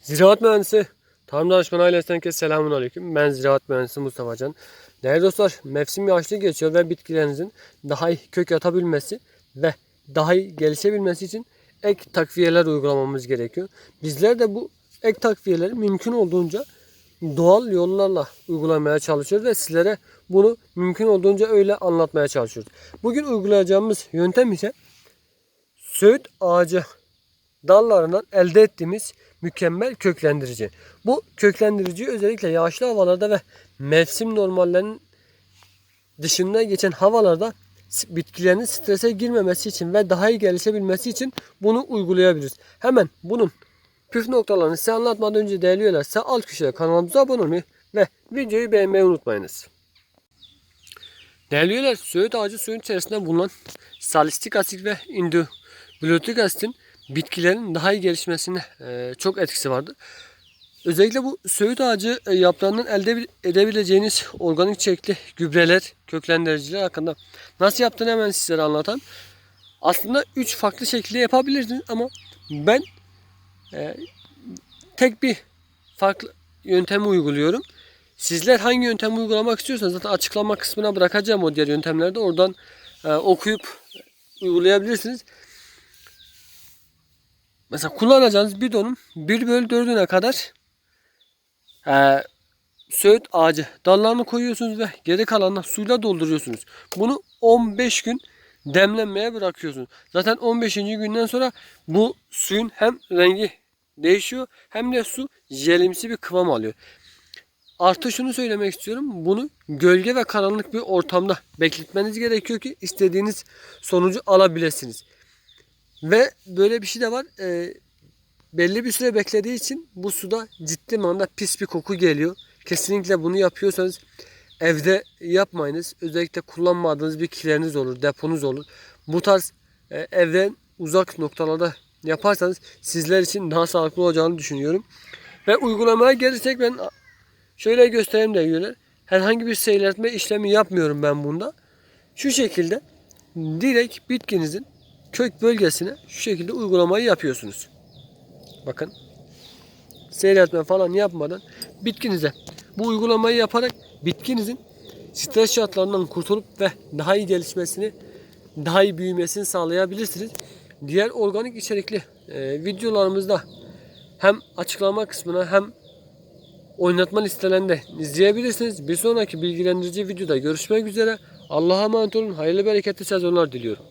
Ziraat Mühendisi Tarım Danışmanı ailesinden herkese selamun aleyküm. Ben Ziraat Mühendisi Mustafa Can. Değerli dostlar, mevsim yaşlı geçiyor ve bitkilerinizin daha iyi kök atabilmesi ve daha iyi gelişebilmesi için ek takviyeler uygulamamız gerekiyor. Bizler de bu ek takviyeleri mümkün olduğunca doğal yollarla uygulamaya çalışıyoruz ve sizlere bunu mümkün olduğunca öyle anlatmaya çalışıyoruz. Bugün uygulayacağımız yöntem ise söğüt ağacı dallarından elde ettiğimiz mükemmel köklendirici. Bu köklendirici özellikle yağışlı havalarda ve mevsim normallerinin dışında geçen havalarda bitkilerin strese girmemesi için ve daha iyi gelişebilmesi için bunu uygulayabiliriz. Hemen bunun püf noktalarını size anlatmadan önce değerli üyeler size alt köşede kanalımıza abone olmayı ve videoyu beğenmeyi unutmayınız. Değerli üyeler, söğüt ağacı suyun içerisinde bulunan salistik asit ve indobiotik asitin bitkilerin daha iyi gelişmesine e, çok etkisi vardır. Özellikle bu söğüt ağacı e, yaprağından elde edebileceğiniz organik çelikli gübreler, köklendiriciler hakkında nasıl yaptığını hemen sizlere anlatan. Aslında 3 farklı şekilde yapabilirsiniz ama ben e, tek bir farklı yöntemi uyguluyorum. Sizler hangi yöntemi uygulamak istiyorsanız zaten açıklama kısmına bırakacağım o diğer yöntemlerde. Oradan e, okuyup uygulayabilirsiniz. Mesela kullanacağınız bidonun 1 bölü 4'üne kadar e, söğüt ağacı dallarını koyuyorsunuz ve geri kalanını suyla dolduruyorsunuz. Bunu 15 gün demlenmeye bırakıyorsunuz. Zaten 15. günden sonra bu suyun hem rengi değişiyor hem de su jelimsi bir kıvam alıyor. Artı şunu söylemek istiyorum. Bunu gölge ve karanlık bir ortamda bekletmeniz gerekiyor ki istediğiniz sonucu alabilirsiniz. Ve böyle bir şey de var. e, belli bir süre beklediği için bu suda ciddi manada pis bir koku geliyor. Kesinlikle bunu yapıyorsanız evde yapmayınız. Özellikle kullanmadığınız bir kileriniz olur, deponuz olur. Bu tarz e, evden uzak noktalarda yaparsanız sizler için daha sağlıklı olacağını düşünüyorum. Ve uygulamaya gelirsek ben şöyle göstereyim de göre herhangi bir seyretme işlemi yapmıyorum ben bunda. Şu şekilde direkt bitkinizin kök bölgesine şu şekilde uygulamayı yapıyorsunuz. Bakın. Seyretme falan yapmadan bitkinize bu uygulamayı yaparak bitkinizin stres şartlarından kurtulup ve daha iyi gelişmesini, daha iyi büyümesini sağlayabilirsiniz. Diğer organik içerikli e, videolarımızda hem açıklama kısmına hem oynatma listelerinde izleyebilirsiniz. Bir sonraki bilgilendirici videoda görüşmek üzere. Allah'a emanet olun. Hayırlı bereketli sezonlar diliyorum.